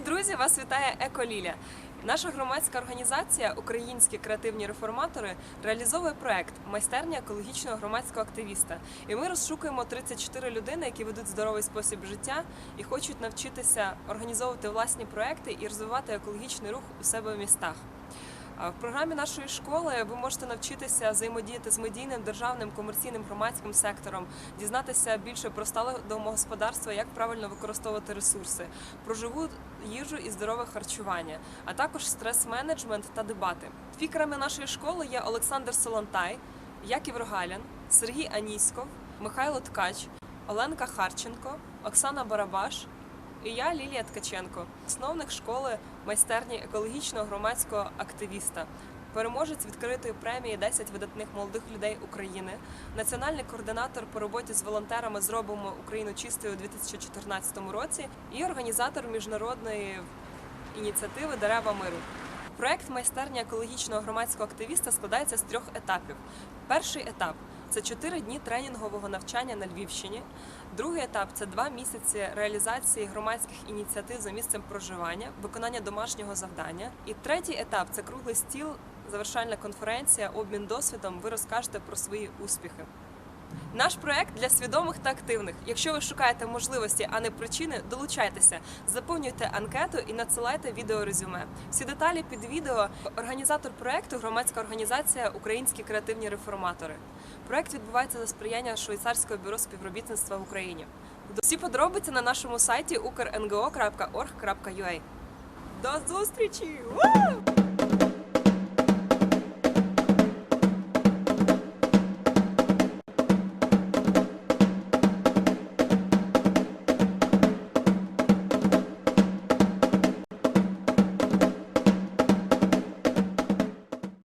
друзі! Вас вітає Еколіля. Наша громадська організація Українські креативні реформатори реалізовує проект майстерня екологічного громадського активіста. І ми розшукуємо 34 людини, які ведуть здоровий спосіб життя і хочуть навчитися організовувати власні проекти і розвивати екологічний рух у себе в містах. В програмі нашої школи ви можете навчитися взаємодіяти з медійним, державним, комерційним громадським сектором, дізнатися більше про стале домогосподарство, як правильно використовувати ресурси, про живу їжу і здорове харчування, а також стрес-менеджмент та дебати. Спікерами нашої школи є Олександр Солонтай, Яків Рогалян, Сергій Аніськов, Михайло Ткач, Оленка Харченко, Оксана Барабаш. І я Лілія Ткаченко, засновник школи майстерні екологічного громадського активіста, переможець відкритої премії «10 видатних молодих людей України, національний координатор по роботі з волонтерами Зробимо Україну чистою у 2014 році і організатор міжнародної ініціативи Дерева миру. Проект майстерня екологічного громадського активіста складається з трьох етапів. Перший етап це чотири дні тренінгового навчання на Львівщині. Другий етап це два місяці реалізації громадських ініціатив за місцем проживання, виконання домашнього завдання. І третій етап це круглий стіл, завершальна конференція, обмін досвідом. Ви розкажете про свої успіхи. Наш проект для свідомих та активних. Якщо ви шукаєте можливості, а не причини, долучайтеся, заповнюйте анкету і надсилайте відеорезюме. Всі деталі під відео. Організатор проекту громадська організація Українські креативні реформатори. Проект відбувається за сприяння швейцарського бюро співробітництва в Україні. Всі подробиці на нашому сайті ukr.ngo.org.ua. До зустрічі!